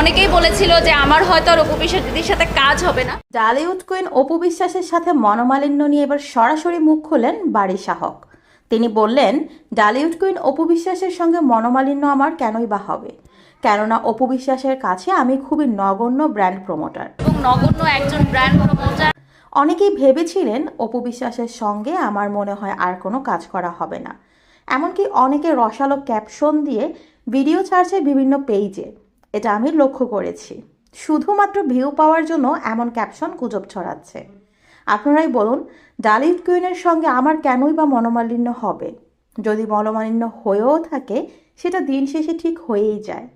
অনেকেই বলেছিল যে আমার হয়তো আর অপবিশ্বাস দিদির সাথে কাজ হবে না। ডালিউড কুইন অপু বিশ্বাসের সাথে মনোমালিন্য নিয়ে এবার সরাসরি মুখ খুললেন বাড়ি শাহক। তিনি বললেন ডালিউড কুইন অপু বিশ্বাসের সঙ্গে মনোমালিন্য আমার কেনই বা হবে? কেননা অপু বিশ্বাসের কাছে আমি খুবই নগণ্য ব্র্যান্ড প্রমোটার। এবং নগণ্য একজন ব্র্যান্ড প্রমোটার। অনেকেই ভেবেছিলেন অপু বিশ্বাসের সঙ্গে আমার মনে হয় আর কোনো কাজ করা হবে না। এমনকি অনেকে রসালো ক্যাপশন দিয়ে ভিডিও ছাড়ছে বিভিন্ন পেজে এটা আমি লক্ষ্য করেছি। শুধুমাত্র ভিউ পাওয়ার জন্য এমন ক্যাপশন গুজব ছড়াচ্ছে। আপনারাই বলুন ডালিউড কুইনের সঙ্গে আমার কেনই বা মনোমালিন্য হবে? যদি মনোমালিন্য হয়েও থাকে, সেটা দিন শেষে ঠিক হয়েই যায়।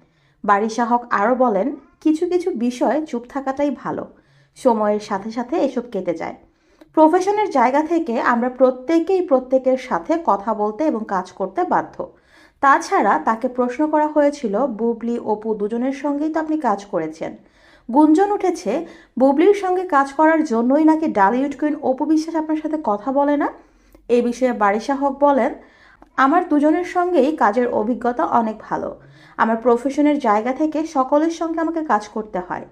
বাড়ি শাহক আরও বলেন, কিছু কিছু বিষয় চুপ থাকাটাই ভালো। সময়ের সাথে সাথে এসব কেটে যায়। প্রফেশনের জায়গা থেকে আমরা প্রত্যেকেই প্রত্যেকের সাথে কথা বলতে এবং কাজ করতে বাধ্য। তাছাড়া তাকে প্রশ্ন করা হয়েছিল, বুবলি, অপু দুজনের সঙ্গেই তো আপনি কাজ করেছেন। গুঞ্জন উঠেছে, বুবলির সঙ্গে কাজ করার জন্যই নাকি ডালিউড কুইন অপু বিশ্বাস আপনার সাথে কথা বলে না? এ বিষয়ে বারিশা হক বলেন, আমার দুজনের সঙ্গেই কাজের অভিজ্ঞতা অনেক ভালো। আমার প্রফেশনের জায়গা থেকে সকলের সঙ্গে আমাকে কাজ করতে হয়।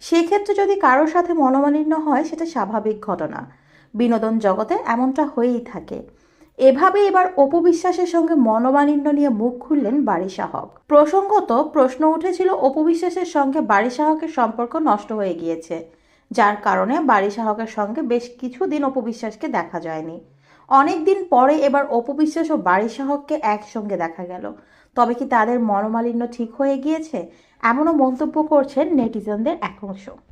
সেক্ষেত্রে যদি কারোর সাথে মনোমালিন্য হয়, সেটা স্বাভাবিক ঘটনা। বিনোদন জগতে এমনটা হয়েই থাকে। এভাবে এবার অপু বিশ্বাসের সঙ্গে মনোমালিন্য নিয়ে মুখ খুললেন বারিশা হক প্রসঙ্গত প্রশ্ন উঠেছিল অপু বিশ্বাসের সঙ্গে বারিশা হকের সম্পর্ক নষ্ট হয়ে গিয়েছে, যার কারণে বারিশা হকের সঙ্গে বেশ কিছুদিন অপু বিশ্বাসকে দেখা যায়নি। অনেক দিন পরে এবার অপু বিশ্বাস ও বারিশা হককে একসঙ্গে দেখা গেল। তবে কি তাদের মনোমালিন্য ঠিক হয়ে গিয়েছে? এমনও মন্তব্য করছেন নেটিজনদের এক অংশ।